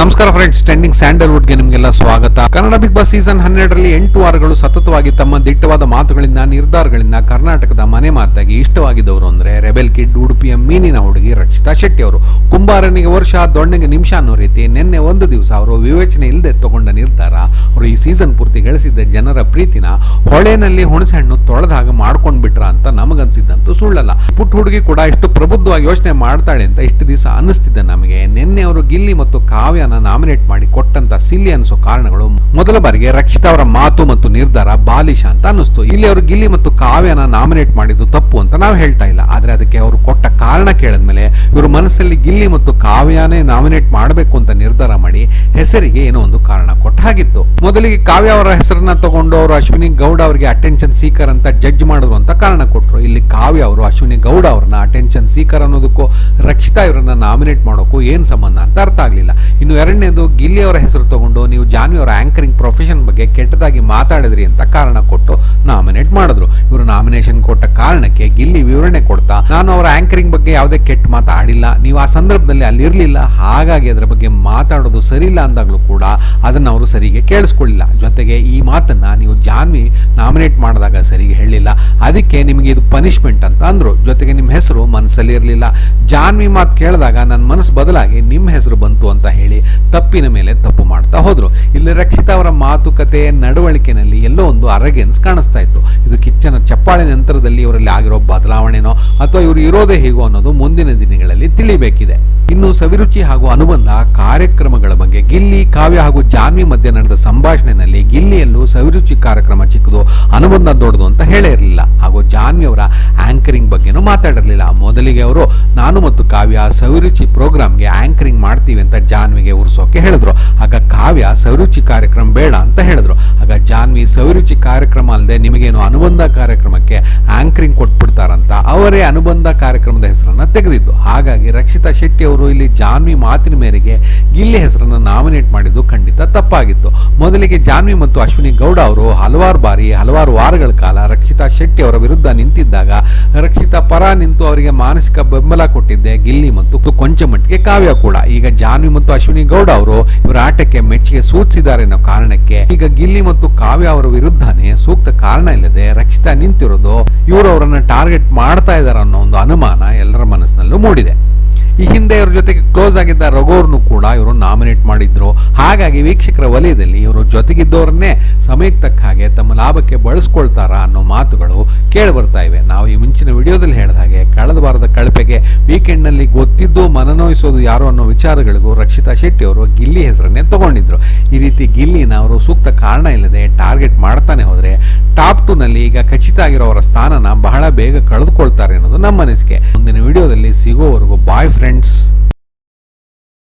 ನಮಸ್ಕಾರ friends trending ಸ್ಯಾಂಡಲ್ವುಡ್ಗೆ ನಿಮಗೆಲ್ಲ ಸ್ವಾಗತ. ಕನ್ನಡ ಬಿಗ್ ಬಾಸ್ ಸೀಸನ್ ಹನ್ನೆರಡರಲ್ಲಿ ಎಂಟು ವಾರಗಳು ಸತತವಾಗಿ ತಮ್ಮ ದಿಟ್ಟವಾದ ಮಾತುಗಳಿಂದ, ನಿರ್ಧಾರಗಳಿಂದ ಕರ್ನಾಟಕದ ಮನೆ ಮಾತಾಗಿ ಇಷ್ಟವಾಗಿದ್ದವರು ಅಂದ್ರೆ ರೆಬೆಲ್ ಕಿಡ್, ಉಡುಪಿಯ ಮೀನಿನ ಹುಡುಗಿ ರಕ್ಷಿತಾ ಶೆಟ್ಟಿ ಅವರು. ಕುಂಬಾರನಿಗೆ ವರ್ಷ, ದೊಣ್ಣೆಗೆ ನಿಮಿಷ ಅನ್ನೋ ರೀತಿ ನಿನ್ನೆ ಒಂದು ದಿವಸ ಅವರು ವಿವೇಚನೆ ಇಲ್ಲದೆ ತಗೊಂಡ ನಿರ್ಧಾರ. ಅವರು ಈ ಸೀಸನ್ ಪೂರ್ತಿ ಗಳಿಸಿದ್ದ ಜನರ ಪ್ರೀತಿನ ಹೊಳೆನಲ್ಲಿ ಹುಣಸೆ ಹಣ್ಣು ತೊಳೆದಾಗ ಮಾಡ್ಕೊಂಡ್ ಬಿಟ್ರ ಅಂತ ನಮಗನ್ಸಿದ್ದಂತೂ ಸುಳ್ಳಲ್ಲ. ಪುಟ್ಟ ಹುಡುಗಿ ಕೂಡ ಇಷ್ಟು ಪ್ರಬುದ್ಧವಾಗಿ ಯೋಚನೆ ಮಾಡ್ತಾಳೆ ಅಂತ ಇಷ್ಟು ದಿವಸ ಅನ್ನಿಸ್ತಿದ್ದ ನಮಗೆ. ನಿನ್ನೆ ಅವರು ಗಿಲ್ಲಿ ಮತ್ತು ಕಾವ್ಯನ ನಾಮಿನೇಟ್ ಮಾಡಿ ಕೊಟ್ಟಂತ ಸಿಲ್ಲಿ ಅನಿಸೋ ಕಾರಣಗಳು ಮೊದಲ ಬಾರಿಗೆ ರಕ್ಷಿತಾ ಅವರ ಮಾತು ಮತ್ತು ನಿರ್ಧಾರ ಬಾಲಿಶ ಅಂತ ಅನ್ನಿಸ್ತು. ಇಲ್ಲಿ ಅವರು ಗಿಲ್ಲಿ ಮತ್ತು ಕಾವ್ಯನ ನಾಮಿನೇಟ್ ಮಾಡಿದ್ದು ತಪ್ಪು ಅಂತ ನಾವು ಹೇಳ್ತಾ ಇಲ್ಲ. ಆದ್ರೆ ಅದಕ್ಕೆ ಅವರು ಕೊಟ್ಟ ಕಾರಣ ಕೇಳಿದ್ಮೇಲೆ ಇವರು ಮನಸ್ಸಲ್ಲಿ ಗಿಲ್ಲಿ ಮತ್ತು ಕಾವ್ಯನೇ ನಾಮಿನೇಟ್ ಮಾಡಬೇಕು ಅಂತ ನಿರ್ಧಾರ ಮಾಡಿ ಹೆಸರಿಗೆ ಏನೋ ಒಂದು ಕಾರಣ ಕೊಟ್ಟ ಹಾಗಿತ್ತು. ಮೊದಲಿಗೆ ಕಾವ್ಯ ಅವರ ಹೆಸರನ್ನ ತಗೊಂಡು ಅವರು ಅಶ್ವಿನಿ ಗೌಡ ಅವರಿಗೆ ಅಟೆನ್ಷನ್ ಸೀಕರ್ ಅಂತ ಜಡ್ಜ್ ಮಾಡಿದ್ರು ಅಂತ ಕಾರಣ ಕೊಟ್ಟರು ಇಲ್ಲಿ ಕಾವ್ಯ ಅವರು ಅಶ್ವಿನಿ ಗೌಡ ಅವರನ್ನ ಅಟೆನ್ಷನ್ ಸೀಕರ್ ಅನ್ನೋದಕ್ಕೂ ರಕ್ಷಿತಾ ಇವರನ್ನ ನಾಮಿನೇಟ್ ಮಾಡೋಕ್ಕೂ ಏನ್ ಸಂಬಂಧ ಅಂತ ಅರ್ಥ ಆಗ್ಲಿಲ್ಲ. ಎರಡನೇದು ಗಿಲ್ಲಿ ಅವರ ಹೆಸರು ತಗೊಂಡು ನೀವು ಜಾನ್ವಿ ಅವರ ಆಂಕರಿಂಗ್ ಪ್ರೊಫೆಷನ್ ಬಗ್ಗೆ ಕೆಟ್ಟದಾಗಿ ಮಾತಾಡಿದ್ರಿ ಅಂತ ಕಾರಣ ಕೊಟ್ಟು ನಾಮಿನೇಟ್ ಮಾಡಿದ್ರು. ಇವರು ನಾಮಿನೇಷನ್ ಕೊಟ್ಟ ಕಾರಣಕ್ಕೆ ಗಿಲ್ಲಿ ವಿವರಣೆ ಕೊಡ್ತಾ, ನಾನು ಅವರ ಆಂಕರಿಂಗ್ ಬಗ್ಗೆ ಯಾವುದೇ ಕೆಟ್ಟ ಮಾತಾಡಿಲ್ಲ ನೀವು ಆ ಸಂದರ್ಭದಲ್ಲಿ ಅಲ್ಲಿ ಇರ್ಲಿಲ್ಲ. ಹಾಗಾಗಿ ಅದರ ಬಗ್ಗೆ ಮಾತಾಡೋದು ಸರಿ ಇಲ್ಲ ಅಂದಾಗ್ಲೂ ಕೂಡ ಅದನ್ನ ಅವರು ಸರಿಗೆ ಕೇಳಿಸ್ಕೊಳ್ಳಿಲ್ಲ. ಜೊತೆಗೆ ಈ ಮಾತನ್ನ ನೀವು ಜಾನ್ವಿ ನಾಮಿನೇಟ್ ಮಾಡಿದಾಗ ಸರಿಗೆ ಹೇಳಿಲ್ಲ ಅದಕ್ಕೆ ನಿಮಗೆ ಇದು ಪನಿಷ್ಮೆಂಟ್ ಅಂತ ಅಂದ್ರು. ಜೊತೆಗೆ ನಿಮ್ಮ ಹೆಸರು ಮನಸ್ಸಲ್ಲಿ ಇರಲಿಲ್ಲ. ಜಾನ್ವಿ ಮಾತು ಕೇಳಿದಾಗ ನನ್ನ ಮನಸ್ಸು ಬದಲಾಗಿ ನಿಮ್ಮ ಹೆಸರು ಬಂತು ಅಂತ ಹೇಳಿ ತಪ್ಪಿನ ಮೇಲೆ ತಪ್ಪು ಮಾಡ್ತಾ ಹೋದರು. ಇಲ್ಲಿ ರಕ್ಷಿತಾ ಅವರ ಮಾತುಕತೆ, ನಡವಳಿಕೆನಲ್ಲಿ ಎಲ್ಲೋ ಒಂದು ಅರಗೆನ್ಸ್ ಕಾಣಿಸ್ತಾ ಇತ್ತು. ಇದು ಕಿಚ್ಚನ ಚಪ್ಪಾಳೆ ನಂತರದಲ್ಲಿ ಇವರಲ್ಲಿ ಆಗಿರೋ ಬದಲಾವಣೆನೋ ಅಥವಾ ಇವರು ಇರೋದೇ ಹೇಗೋ ಅನ್ನೋದು ಮುಂದಿನ ದಿನಗಳಲ್ಲಿ ತಿಳಿಬೇಕಿದೆ. ಇನ್ನು ಸವಿರುಚಿ ಹಾಗೂ ಅನುಬಂಧ ಕಾರ್ಯಕ್ರಮಗಳ ಬಗ್ಗೆ ಗಿಲ್ಲಿ, ಕಾವ್ಯ ಹಾಗೂ ಜಾನ್ವಿ ಮಧ್ಯೆ ನಡೆದ ಸಂಭಾಷಣೆಯಲ್ಲಿ ಗಿಲ್ಲಿಯಲ್ಲೂ ಸವಿರುಚಿ ಕಾರ್ಯಕ್ರಮ ಚಿಕ್ಕದು, ಅನುಬಂಧ ದೊಡ್ಡದು ಅಂತ ಹೇಳೇ ಇರಲಿಲ್ಲ. ಹಾಗೂ ಜಾನ್ವಿ ಅವರ ಆಂಕರಿಂಗ್ ಬಗ್ಗೆನೂ ಮಾತಾಡಿರಲಿಲ್ಲ. ಮೊದಲಿಗೆ ಅವರು, ನಾನು ಮತ್ತು ಕಾವ್ಯ ಸವಿರುಚಿ ಪ್ರೋಗ್ರಾಮ್ಗೆ ಆಂಕರಿಂಗ್ ಮಾಡ್ತೀವಿ ಅಂತ ಜಾನ್ವಿಗೆ ಉರ್ಸೋಕೆ ಹೇಳಿದ್ರು. ಆಗ ಕಾವ್ಯ ಸವಿರುಚಿ ಕಾರ್ಯಕ್ರಮ ಬೇಡ ಅಂತ ಹೇಳಿದ್ರು. ಆಗ ಜಾನ್ವಿ ಸವಿರುಚಿ ಕಾರ್ಯಕ್ರಮ ಅಲ್ಲದೆ ನಿಮಗೇನು ಅನುಬಂಧ ಕಾರ್ಯಕ್ರಮಕ್ಕೆ ಆಂಕರಿಂಗ್ ಕೊಟ್ಬಿಡ್ತಾರಂತ ಅವರೇ ಅನುಬಂಧ ಕಾರ್ಯಕ್ರಮದ ಹೆಸರನ್ನ ತೆಗೆದಿದ್ದು. ಹಾಗಾಗಿ ರಕ್ಷಿತಾ ಶೆಟ್ಟಿ ಅವರು ಇಲ್ಲಿ ಜಾನ್ವಿ ಮಾತಿನ ಮೇರೆಗೆ ಗಿಲ್ಲಿ ಹೆಸರನ್ನ ನಾಮಿನೇಟ್ ಮಾಡಿದ್ದು ಖಂಡಿತ ತಪ್ಪಾಗಿತ್ತು. ಮೊದಲಿಗೆ ಜಾನ್ವಿ ಮತ್ತು ಅಶ್ವಿನಿ ಗೌಡ ಅವರು ಹಲವಾರು ಬಾರಿ, ಹಲವಾರು ವಾರಗಳ ಕಾಲ ರಕ್ಷಿತಾ ಶೆಟ್ಟಿ ಅವರ ವಿರುದ್ಧ ನಿಂತಿದ್ದಾಗ ರಕ್ಷಿತಾ ಪರ ನಿಂತು ಅವರಿಗೆ ಮಾನಸಿಕ ಬೆಂಬಲ ಕೊಟ್ಟಿದ್ದೆ, ಗಿಲ್ಲಿ ಮತ್ತು ಕೊಂಚ ಮಟ್ಟಿಗೆ ಕಾವ್ಯ ಕೂಡ. ಈಗ ಜಾನ್ವಿ ಮತ್ತು ಅಶ್ವಿನಿ ಗೌಡ ಅವರು ಇವರ ಆಟಕ್ಕೆ ಮೆಚ್ಚುಗೆ ಸೂಚಿಸಿದ್ದಾರೆ ಅನ್ನೋ ಕಾರಣಕ್ಕೆ ಈಗ ಗಿಲ್ಲಿ ಮತ್ತು ಕಾವ್ಯ ಅವರ ವಿರುದ್ಧನೇ ಸೂಕ್ತ ಕಾರಣ ಇಲ್ಲದೆ ರಕ್ಷಿತಾ ನಿಂತಿರೋದು ಇವರು ಅವರನ್ನ ಟಾರ್ಗೆಟ್ ಮಾಡ್ತಾ ಇದ್ದಾರೆ ಅನ್ನೋ ಒಂದು ಅನುಮಾನ ಎಲ್ಲರ ಮನಸ್ಸಿನಲ್ಲೂ ಮೂಡಿದೆ. ಈ ಹಿಂದೆ ಇವ್ರ ಜೊತೆಗೆ ಕ್ಲೋಸ್ ಆಗಿದ್ದ ರಘುವರ್ನು ಕೂಡ ಇವರು ನಾಮಿನೇಟ್ ಮಾಡಿದ್ರು. ಹಾಗಾಗಿ ವೀಕ್ಷಕರ ವಲಯದಲ್ಲಿ ಇವರು ಜೊತೆಗಿದ್ದವರನ್ನೇ ಸಮಯಕ್ಕೆ ತಕ್ಕ ಹಾಗೆ ತಮ್ಮ ಲಾಭಕ್ಕೆ ಬಳಸ್ಕೊಳ್ತಾರಾ ಅನ್ನೋ ಮಾತುಗಳು ಕೇಳಿ ಬರ್ತಾ ಇವೆ. ನಾವು ಈ ಮುಂಚಿನ ವಿಡಿಯೋದಲ್ಲಿ ಹೇಳಿದ ಹಾಗೆ ಕಳೆದ ವಾರದ ಕಳಪೆಗೆ ವೀಕೆಂಡ್ನಲ್ಲಿ ಗೊತ್ತಿದ್ದು ಮನನೋಯಿಸೋದು ಯಾರು ಅನ್ನೋ ವಿಚಾರಗಳಿಗೂ ರಕ್ಷಿತಾ ಶೆಟ್ಟಿ ಅವರು ಗಿಲ್ಲಿ ಹೆಸರನ್ನೇ ತಗೊಂಡಿದ್ರು. ಈ ರೀತಿ ಗಿಲ್ಲಿನ ಅವರು ಸೂಕ್ತ ಕಾರಣ ಇಲ್ಲದೆ ಟಾರ್ಗೆಟ್ ಮಾಡ್ತಾನೆ ಹೋದ್ರೆ ಟಾಪ್ ಟು ನಲ್ಲಿ ಈಗ ಖಚಿತ ಆಗಿರೋ ಅವರ ಸ್ಥಾನನ ಬಹಳ ಬೇಗ ಕಳೆದುಕೊಳ್ತಾರೆ ಅನ್ನೋದು ನಮ್ಮ ಅನಿಸಿಕೆ. ಮುಂದಿನ ವಿಡಿಯೋದಲ್ಲಿ ಸಿಗೋವರೆಗೂ ಬಾಯ್ ಫ್ರೆಂಡ್ಸ್